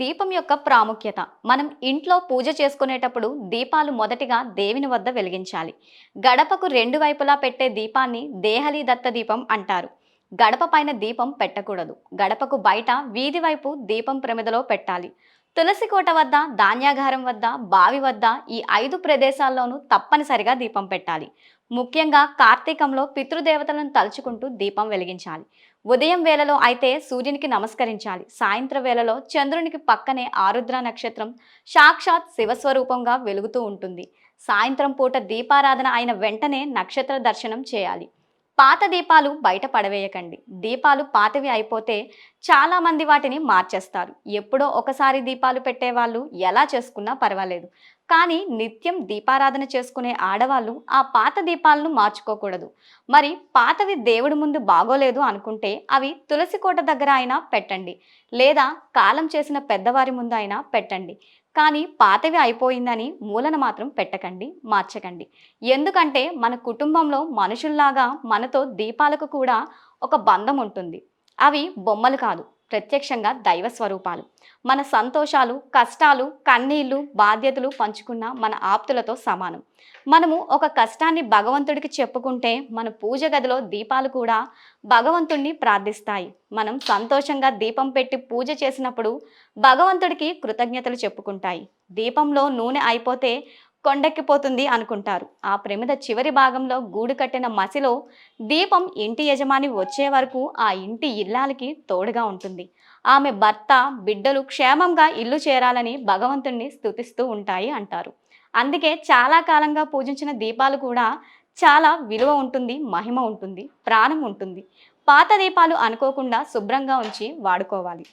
దీపం యొక్క ప్రాముఖ్యత. మనం ఇంట్లో పూజ చేసుకునేటప్పుడు దీపాలు మొదటిగా దేవిని వద్ద వెలిగించాలి. గడపకు రెండు వైపులా పెట్టే దీపాన్ని దేహలి దత్త దీపం అంటారు. గడప పైన దీపం పెట్టకూడదు. గడపకు బయట వీధి వైపు దీపం ప్రమిదలో పెట్టాలి. తులసి కోట వద్ద ధాన్యాగారం వద్ద బావి వద్ద ఈ ఐదు ప్రదేశాల్లోనూ తప్పనిసరిగా దీపం పెట్టాలి. ముఖ్యంగా కార్తీకంలో పితృదేవతలను తలుచుకుంటూ దీపం వెలిగించాలి. ఉదయం వేళలో అయితే సూర్యునికి నమస్కరించాలి. సాయంత్రం వేళలో చంద్రునికి పక్కనే ఆరుద్ర నక్షత్రం సాక్షాత్ శివస్వరూపంగా వెలుగుతూ ఉంటుంది. సాయంత్రం పూట దీపారాధన అయిన వెంటనే నక్షత్ర దర్శనం చేయాలి. పాత దీపాలు బయట పడవేయకండి. దీపాలు పాతవి అయిపోతే చాలామంది వాటిని మార్చేస్తారు. ఎప్పుడో ఒకసారి దీపాలు పెట్టేవాళ్ళు ఎలా చేసుకున్నా పర్వాలేదు. కానీ నిత్యం దీపారాధన చేసుకునే ఆడవాళ్ళు ఆ పాత దీపాలను మార్చుకోకూడదు. మరి పాతవి దేవుడి ముందు బాగోలేదు అనుకుంటే అవి తులసి కోట దగ్గర అయినా పెట్టండి. లేదా కాలం చేసిన పెద్దవారి ముందు అయినా పెట్టండి. కానీ పాతవి అయిపోయిందని మూలన మాత్రం పెట్టకండి మార్చకండి. ఎందుకంటే మన కుటుంబంలో మనుషుల్లాగా మనతో దీపాలకు కూడా ఒక బంధం ఉంటుంది. అవి బొమ్మలు కాదు. ప్రత్యక్షంగా దైవ స్వరూపాలు. మన సంతోషాలు కష్టాలు కన్నీళ్ళు బాధ్యతలు పంచుకున్న మన ఆప్తులతో సమానం. మనము ఒక కష్టాన్ని భగవంతుడికి చెప్పుకుంటే మన పూజ గదిలో దీపాలు కూడా భగవంతుణ్ణి ప్రార్థిస్తాయి. మనం సంతోషంగా దీపం పెట్టి పూజ చేసినప్పుడు భగవంతుడికి కృతజ్ఞతలు చెప్పుకుంటాయి. దీపంలో నూనె అయిపోతే కొండెక్కిపోతుంది అనుకుంటారు. ఆ ప్రమిద చివరి భాగంలో గూడు కట్టిన మసిలో దీపం ఇంటి యజమాని వచ్చే వరకు ఆ ఇంటి ఇల్లాలకి తోడుగా ఉంటుంది. ఆమె భర్త బిడ్డలు క్షేమంగా ఇల్లు చేరాలని భగవంతుణ్ణి స్థుతిస్తూ ఉంటాయి అంటారు. అందుకే చాలా కాలంగా పూజించిన దీపాలు కూడా చాలా విలువ ఉంటుంది మహిమ ఉంటుంది ప్రాణం ఉంటుంది. పాత దీపాలు అనుకోకుండా శుభ్రంగా ఉంచి వాడుకోవాలి.